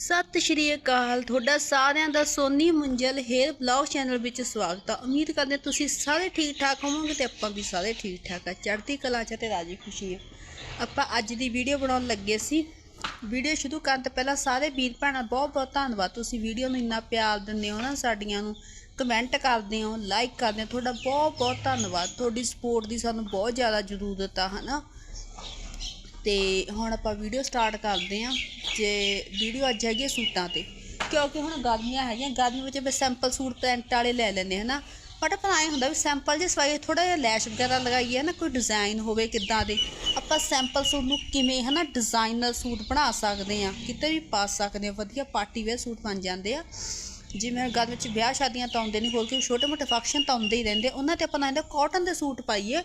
ਸਤਿ ਸ਼੍ਰੀ ਅਕਾਲ, ਤੁਹਾਡਾ ਸਾਰਿਆਂ ਦਾ Soni Munjal hair blog channel ਵਿੱਚ ਸਵਾਗਤ ਹੈ ਉਮੀਦ ਕਰਦੇ ਤੁਸੀਂ ਸਾਰੇ ਠੀਕ ਠਾਕ ਹੋਵੋਗੇ ਤੇ ਆਪਾਂ ਵੀ ਸਾਰੇ ਠੀਕ ਠਾਕ ਆ। ਚੜ੍ਹਦੀ ਕਲਾ ਚ ਤੇ ਰਾਜੀ ਖੁਸ਼ੀ ਆ। ਆਪਾਂ ਅੱਜ ਦੀ ਵੀਡੀਓ ਬਣਾਉਣ ਲੱਗੇ ਸੀ। ਵੀਡੀਓ ਸ਼ੁਰੂ ਕਰਨ ਤੋਂ ਪਹਿਲਾਂ ਸਾਰੇ ਵੀਰ ਭੈਣਾਂ, ਬਹੁਤ ਬਹੁਤ ਧੰਨਵਾਦ। ਤੁਸੀਂ ਵੀਡੀਓ ਨੂੰ ਇੰਨਾ ਪਿਆਰ ਦਿੰਦੇ ਹੋ ਨਾ ਸਾਡੀਆਂ ਨੂੰ ਕਮੈਂਟ ਕਰਦੇ ਹੋ ਲਾਈਕ ਕਰਦੇ ਹੋ, ਤੁਹਾਡਾ ਬਹੁਤ ਬਹੁਤ ਧੰਨਵਾਦ। ਤੁਹਾਡੀ ਸਪੋਰਟ ਦੀ ਸਾਨੂੰ ਬਹੁਤ ਜ਼ਿਆਦਾ ਜ਼ਰੂਰਤ ਆ, ਹਨਾ? ਤੇ ਹੁਣ ਆਪਾਂ ਵੀਡੀਓ ਸਟਾਰਟ ਕਰਦੇ ਹਾਂ। ਜੇ ਵੀਡੀਓ ਅੱਜ ਹੈਗੀ ਹੈ ਸੂਟਾਂ ਤੇ, ਕਿਉਂਕਿ ਹੁਣ ਗਰਮੀਆਂ ਹੈਗੀਆਂ ਗਰਮੀ ਵਿੱਚ ਵੀ ਸਿੰਪਲ ਸੂਟ ਪ੍ਰਿੰਟ ਵਾਲੇ ਲੈ ਲੈਂਦੇ ਹਨਾ ਬਟ ਆਪਾਂ ਐਂ ਹੁੰਦਾ ਵੀ ਸਿੰਪਲ ਜੇ ਸਵਾਈ ਥੋੜਾ ਜਿਹਾ ਲੈਸ਼ ਵਗੈਰਾ ਲਗਾਈਏ ਨਾ, ਕੋਈ ਡਿਜ਼ਾਈਨ ਹੋਵੇ ਕਿੱਦਾਂ ਦੇ, ਆਪਾਂ ਸੈਂਪਲ ਸੂਟ ਨੂੰ ਕਿਵੇਂ ਹਨਾ ਡਿਜ਼ਾਈਨਰ ਸੂਟ ਬਣਾ ਸਕਦੇ ਆ ਕਿਤੇ ਵੀ ਪਾ ਸਕਦੇ ਆ ਵਧੀਆ ਪਾਰਟੀ ਵੇਅਰ ਸੂਟ ਬਣ ਜਾਂਦੇ ਆ। ਜਿਵੇਂ ਗਰਮੀ ਵਿੱਚ ਵਿਆਹ ਸ਼ਾਦੀਆਂ ਤਾਂ ਆਉਂਦੇ ਨਹੀਂ ਹੋਰ ਕਿ ਛੋਟੇ ਮੋਟੇ ਫੰਕਸ਼ਨ ਤਾਂ ਆਉਂਦੇ ਹੀ ਰਹਿੰਦੇ ਉਹਨਾਂ ਤੇ ਆਪਾਂ ਨਾ ਕਾਟਨ ਦੇ ਸੂਟ ਪਾਈਏ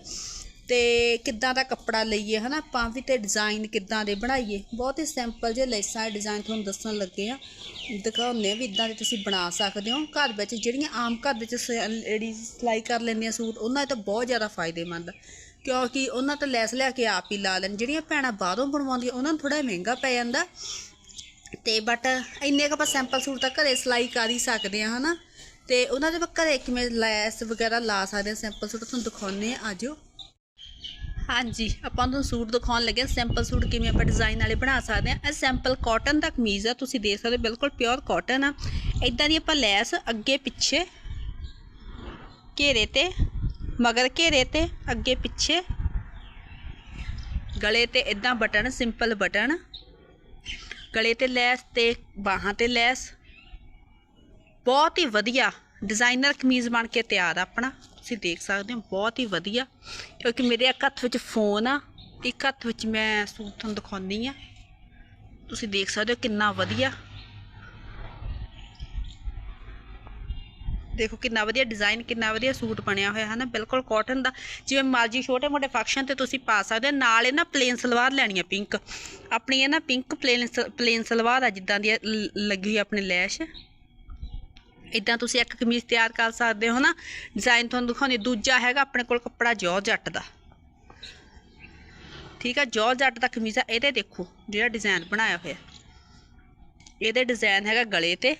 ਤੇ ਕਿੱਦਾਂ ਦਾ ਕੱਪੜਾ ਲਈਏ, ਹਨਾ? ਆਪਾਂ ਵੀ ਤੇ ਡਿਜ਼ਾਈਨ ਕਿੱਦਾਂ ਦੇ ਬਣਾਈਏ? ਬਹੁਤ ਹੀ ਸਿੰਪਲ ਜੇ ਲੈਸਾਂ ਡਿਜ਼ਾਈਨ ਤੁਹਾਨੂੰ ਦੱਸਣ ਲੱਗੇ ਆ। ਦਿਖਾਉਂਦੇ ਆ ਵੀ ਇਦਾਂ ਦੇ ਤੁਸੀਂ ਬਣਾ ਸਕਦੇ ਹੋ। ਘਰ ਵਿੱਚ ਜਿਹੜੀਆਂ ਆਮ ਘਰ ਵਿੱਚ ਲੇਡੀਜ਼ ਸਿਲਾਈ ਕਰ ਲੈਂਦੀਆਂ ਸੂਟ, ਉਹਨਾਂ 'ਤੇ ਤਾਂ ਬਹੁਤ ਜ਼ਿਆਦਾ ਫਾਇਦੇਮੰਦ ਕਿਉਂਕਿ ਉਹਨਾਂ ਤੋਂ ਲੈਸ ਲੈ ਕੇ ਆਪ ਹੀ ਲਾ ਲੈਣ। ਜਿਹੜੀਆਂ ਭੈਣਾਂ ਬਾਹਰੋਂ ਬਣਵਾਉਂਦੀਆਂ, ਉਹਨਾਂ ਨੂੰ ਥੋੜਾ ਮਹਿੰਗਾ ਪੈ ਜਾਂਦਾ। ਤੇ ਬਟ ਇੰਨੇ ਕੁ ਆਪਾਂ ਸਿੰਪਲ ਸੂਟ ਤਾਂ ਘਰੇ ਸਿਲਾਈ ਕਰ ਹੀ ਸਕਦੇ ਆ, ਹਨਾ? ਤੇ ਉਹਨਾਂ ਦੇ ਆਪਾਂ ਘਰੇ ਕਿਵੇਂ ਲੈਸ ਵਗੈਰਾ ਲਾ ਸਕਦੇ ਆ? ਸਿੰਪਲ ਸੂਟ ਤੁਹਾਨੂੰ ਦਿਖਾਉਂਦੇ ਆ ਆਜੋ ਹਾਂਜੀ, ਆਪਾਂ ਤੁਹਾਨੂੰ ਸੂਟ ਦਿਖਾਉਣ ਲੱਗੇ ਸਿੰਪਲ ਸੂਟ ਕਿਵੇਂ ਆਪਾਂ ਡਿਜ਼ਾਈਨ ਵਾਲੇ ਬਣਾ ਸਕਦੇ ਆ ਇਹ ਸਿੰਪਲ ਕਾਟਨ ਦਾ ਕਮੀਜ਼ ਆ, ਤੁਸੀਂ ਦੇਖ ਸਕਦੇ ਹੋ, ਬਿਲਕੁਲ ਪਿਓਰ ਕਾਟਨ ਆ। ਇਦਾਂ ਦੀ ਆਪਾਂ ਲੈਸ ਅੱਗੇ ਪਿੱਛੇ, ਘੇਰੇ ਤੇ, ਮਗਰ ਘੇਰੇ ਤੇ, ਅੱਗੇ ਪਿੱਛੇ, ਗਲੇ ਤੇ ਇਦਾਂ ਬਟਨ ਸਿੰਪਲ ਬਟਨ। ਗਲੇ ਤੇ ਲੈਸ ਤੇ ਬਾਹਾਂ ਤੇ ਲੈਸ। ਬਹੁਤ ਹੀ ਵਧੀਆ ਡਿਜ਼ਾਈਨਰ ਕਮੀਜ਼ ਬਣ ਕੇ ਤਿਆਰ ਆ ਆਪਣਾ। ਤੁਸੀਂ ਦੇਖ ਸਕਦੇ ਹੋ, ਬਹੁਤ ਹੀ ਵਧੀਆ। ਕਿਉਂਕਿ ਮੇਰੇ ਇੱਕ ਹੱਥ ਵਿੱਚ ਫੋਨ ਆ, ਇੱਕ ਹੱਥ ਵਿੱਚ ਮੈਂ ਸੂਟ ਤੁਹਾਨੂੰ ਦਿਖਾਉਂਦੀ ਆ। ਤੁਸੀਂ ਦੇਖ ਸਕਦੇ ਹੋ ਕਿੰਨਾ ਵਧੀਆ। ਦੇਖੋ ਕਿੰਨਾ ਵਧੀਆ ਡਿਜ਼ਾਈਨ ਕਿੰਨਾ ਵਧੀਆ ਸੂਟ ਬਣਿਆ ਹੋਇਆ ਹੈ ਨਾ ਬਿਲਕੁਲ ਕਾਟਨ ਦਾ। ਜਿਵੇਂ ਮਰਜ਼ੀ ਛੋਟੇ ਮੋਟੇ ਫੰਕਸ਼ਨ ਤੇ ਤੁਸੀਂ ਪਾ ਸਕਦੇ ਹੋ। ਨਾਲ ਇਹ ਨਾ ਪਲੇਨ ਸਲਵਾਰ ਲੈਣੀ ਆ ਪਿੰਕ ਆਪਣੀ ਇਹ ਨਾ ਪਿੰਕ ਪਲੇਨ ਪਲੇਨ ਸਲਵਾਰ ਆ, ਜਿੱਦਾਂ ਦੀ ਲ- ਲੱਗੀ ਹੋਈ ਆਪਣੀ ਲੈਸ਼। ਇਦਾਂ ਤੁਸੀਂ ਇੱਕ ਕਮੀਜ਼ ਤਿਆਰ ਕਰ ਸਕਦੇ ਹੋ ਨਾ ਡਿਜ਼ਾਈਨ ਤੁਹਾਨੂੰ ਦਿਖਾਉਂਦੀ, ਦੂਜਾ ਹੈਗਾ ਆਪਣੇ ਕੋਲ ਕੱਪੜਾ ਜੋਰ ਜੱਟ ਦਾ। ਠੀਕ ਆ ਜੋਰ ਜੱਟ ਦਾ ਕਮੀਜ਼ ਆ, ਇਹਦੇ ਦੇਖੋ, ਜਿਹੜਾ ਡਿਜ਼ਾਈਨ ਬਣਾਇਆ ਹੋਇਆ। ਇਹਦੇ ਡਿਜ਼ਾਈਨ ਹੈਗਾ ਗਲੇ ਤੇ।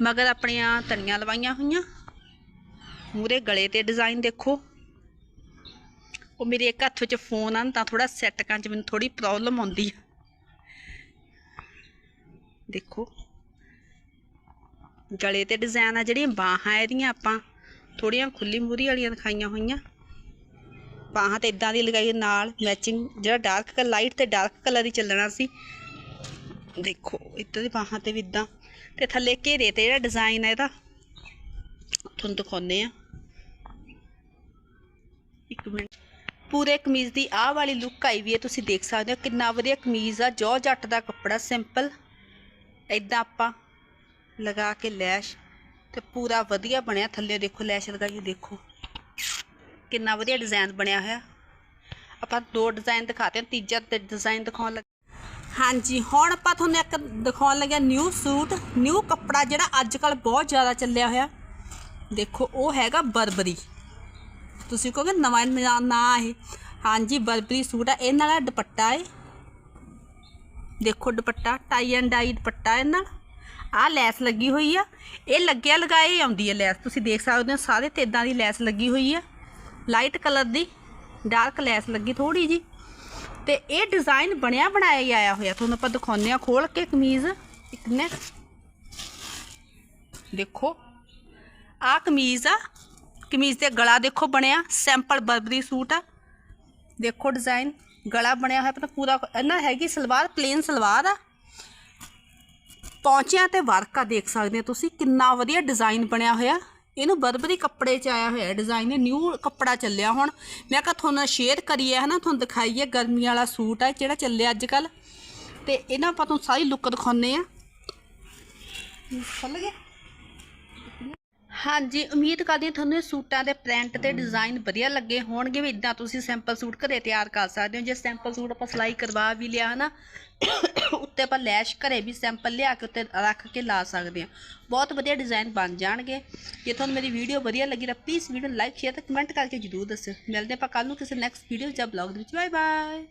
ਮਗਰ ਆਪਣੀਆਂ ਤਣੀਆਂ ਲਵਾਈਆਂ ਹੋਈਆਂ। ਮੂਰੇ ਗਲੇ ਤੇ ਡਿਜ਼ਾਈਨ ਦੇਖੋ। ਉਹ ਮੇਰੇ ਇੱਕ ਹੱਥ ਵਿੱਚ ਫੋਨ ਆ, ਤਾਂ ਥੋੜਾ ਸੈੱਟ ਕਰਨ ਚ ਮੈਨੂੰ ਥੋੜੀ ਪ੍ਰੋਬਲਮ ਆਉਂਦੀ ਆ। ਦੇਖੋ। ਗਲੇ ਤੇ ਡਿਜ਼ਾਈਨ ਆ ਜਿਹੜੀਆਂ ਬਾਹਾਂ ਇਹਦੀਆਂ ਆਪਾਂ ਥੋੜੀਆਂ ਖੁੱਲੀ ਮੂਰੀ ਵਾਲੀਆਂ ਦਿਖਾਈਆਂ ਹੋਈਆਂ। ਬਾਹਾਂ ਤੇ ਇਦਾਂ ਦੀ ਲਗਾਈ ਨਾਲ ਮੈਚਿੰਗ ਜਿਹੜਾ ਡਾਰਕ ਕਲਰ ਲਾਈਟ ਤੇ ਡਾਰਕ ਕਲਰ ਹੀ ਚੱਲਣਾ ਸੀ। ਦੇਖੋ, ਇੱਧਰ ਦੀ ਬਾਹਾਂ ਤੇ ਵੀ ਇਦਾਂ ਤੇ ਥੱਲੇ ਘੇਰੇ ਤੇ ਜਿਹੜਾ ਡਿਜ਼ਾਈਨ ਹੈ ਇਹਦਾ, ਤੁਹਾਨੂੰ ਦਿਖਾਉਂਦੇ ਆ ਇੱਕ ਮਿੰਟ। ਪੂਰੇ ਕਮੀਜ਼ ਦੀ ਆਹ ਵਾਲੀ ਲੁੱਕ ਆਈ ਵੀ ਹੈ, ਤੁਸੀਂ ਦੇਖ ਸਕਦੇ ਹੋ ਕਿੰਨਾ ਵਧੀਆ ਕਮੀਜ਼ ਆ, ਜੋ ਜੱਟ ਦਾ ਕੱਪੜਾ ਸਿੰਪਲ ਇਦਾਂ ਆਪਾਂ ਲਗਾ ਕੇ ਲੈਸ਼ ਤੇ ਪੂਰਾ ਵਧੀਆ ਬਣਿਆ। ਥੱਲੇ ਦੇਖੋ ਲੈਸ਼ ਲਗਾਈ ਦੇਖੋ। ਕਿੰਨਾ ਵਧੀਆ ਡਿਜ਼ਾਈਨ ਬਣਿਆ ਹੋਇਆ। ਆਪਾਂ ਦੋ ਡਿਜ਼ਾਈਨ ਦਿਖਾਤੇ ਤੀਜਾ ਤੇ ਡਿਜ਼ਾਈਨ ਦਿਖਾਉਣ ਲੱਗੇ। ਹਾਂਜੀ, ਹੁਣ ਆਪਾਂ ਤੁਹਾਨੂੰ ਇੱਕ ਦਿਖਾਉਣ ਲੱਗਿਆ ਨਿਊ ਸੂਟ ਨਿਊ ਕੱਪੜਾ ਜਿਹੜਾ ਅੱਜ ਕੱਲ ਬਹੁਤ ਜ਼ਿਆਦਾ ਚੱਲਿਆ ਹੋਇਆ। ਦੇਖੋ, ਉਹ ਹੈਗਾ ਬਰਬਰੀ। ਤੁਸੀਂ ਕਹੋਗੇ, ਨਵਾਂ ਨਾਂ ਨਾਂ ਇਹ। ਹਾਂਜੀ, ਬਰਬਰੀ ਸੂਟ ਆ। ਇਹਨਾਂ ਦਾ ਦੁਪੱਟਾ ਹੈ ਦੇਖੋ ਦੁਪੱਟਾ ਟਾਈ ਐਂਡ ਡਾਈ ਦੁਪੱਟਾ ਇਹ ਨਾਲ ਆਹ ਲੈਸ ਲੱਗੀ ਹੋਈ ਆ। ਇਹ ਲੱਗਿਆ ਲਗਾਏ ਹੀ ਆਉਂਦੀ ਹੈ ਲੈਸ। ਤੁਸੀਂ ਦੇਖ ਸਕਦੇ ਹੋ ਸਾਰੇ ਤੇ ਇਦਾਂ ਦੀ ਲੈਸ ਲੱਗੀ ਹੋਈ ਆ। ਲਾਈਟ ਕਲਰ ਦੀ ਡਾਰਕ ਲੈਸ ਲੱਗੀ ਥੋੜੀ ਜੀ ਤੇ ਇਹ ਡਿਜ਼ਾਈਨ ਬਣਿਆ ਬਣਾਇਆ ਹੀ ਆਇਆ ਹੋਇਆ। ਤੁਹਾਨੂੰ ਆਪਾਂ ਦਿਖਾਉਂਦੇ ਆ ਖੋਲ ਕੇ ਕਮੀਜ਼, ਇੱਕ ਨੇ ਦੇਖੋ, ਆਹ ਕਮੀਜ਼ ਆ। ਕਮੀਜ਼ ਤੇ ਗਲਾ ਦੇਖੋ ਬਣਿਆ। ਸੈਂਪਲ ਬਰਬਰੀ ਸੂਟ ਆ। ਦੇਖੋ ਡਿਜ਼ਾਈਨ ਗਲਾ ਬਣਿਆ ਹੋਇਆ ਪਤਾ ਪੂਰਾ ਇਹਨਾਂ ਹੈਗੀ ਸਲਵਾਰ ਪਲੇਨ ਸਲਵਾਰ ਆ। ਪੌਂਚਿਆਂ ਤੇ ਵਰਕ ਆ, ਦੇਖ ਸਕਦੇ ਹੋ ਤੁਸੀਂ, ਕਿੰਨਾ ਵਧੀਆ ਡਿਜ਼ਾਈਨ ਬਣਿਆ ਹੋਇਆ। ਇਹਨੂੰ ਬਰਬਰੀ ਕੱਪੜੇ 'ਚ ਆਇਆ ਹੋਇਆ ਡਿਜ਼ਾਈਨ ਇਹ ਨਿਊ ਕੱਪੜਾ ਚੱਲਿਆ ਹੁਣ। ਮੈਂ ਕਿਹਾ ਤੁਹਾਨੂੰ ਸ਼ੇਅਰ ਕਰੀਏ, ਹਨਾ, ਤੁਹਾਨੂੰ ਦਿਖਾਈਏ, ਗਰਮੀ ਵਾਲਾ ਸੂਟ ਆ, ਜਿਹੜਾ ਚੱਲਿਆ ਅੱਜ ਕੱਲ ਤੇ ਇਹਨਾਂ ਆਪਾਂ ਤੁਹਾਨੂੰ ਸਾਰੀ ਲੁੱਕ ਦਿਖਾਉਂਦੇ ਆ। ਖੁੱਲ ਗਿਆ। ਹਾਂਜੀ, ਉਮੀਦ ਕਰਦੀ ਹਾਂ ਤੁਹਾਨੂੰ ਇਹ ਸੂਟਾਂ ਦੇ ਪ੍ਰਿੰਟ ਤੇ ਡਿਜ਼ਾਈਨ ਵਧੀਆ ਲੱਗੇ ਹੋਣਗੇ ਵੀ ਇਦਾਂ ਤੁਸੀਂ ਸੈਂਪਲ ਸੂਟ ਘਰੇ ਤਿਆਰ ਕਰ ਸਕਦੇ ਹੋ। ਜੇ ਸੈਂਪਲ ਸੂਟ ਆਪਾਂ ਸਿਲਾਈ ਕਰਵਾ ਵੀ ਲਿਆ ਹਨਾ, ਉੱਤੇ ਆਪਾਂ ਲੈਸ਼ ਘਰੇ ਵੀ ਸੈਂਪਲ ਲਿਆ ਕੇ ਉੱਤੇ ਰੱਖ ਕੇ ਲਾ ਸਕਦੇ ਹਾਂ। ਬਹੁਤ ਵਧੀਆ ਡਿਜ਼ਾਈਨ ਬਣ ਜਾਣਗੇ। ਜੇ ਤੁਹਾਨੂੰ ਮੇਰੀ ਵੀਡੀਓ ਵਧੀਆ ਲੱਗੀ ਤਾਂ ਪਲੀਜ਼ ਵੀਡੀਓ ਲਾਈਕ ਸ਼ੇਅਰ ਤੇ ਕਮੈਂਟ ਕਰਕੇ ਜਰੂਰ ਦੱਸਿਓ। ਮਿਲਦੇ ਆਪਾਂ ਕੱਲ ਨੂੰ ਕਿਸੇ ਨੈਕਸਟ ਵੀਡੀਓ ਜਾਂ ਬਲੌਗ ਦੇ ਵਿੱਚ। Bye bye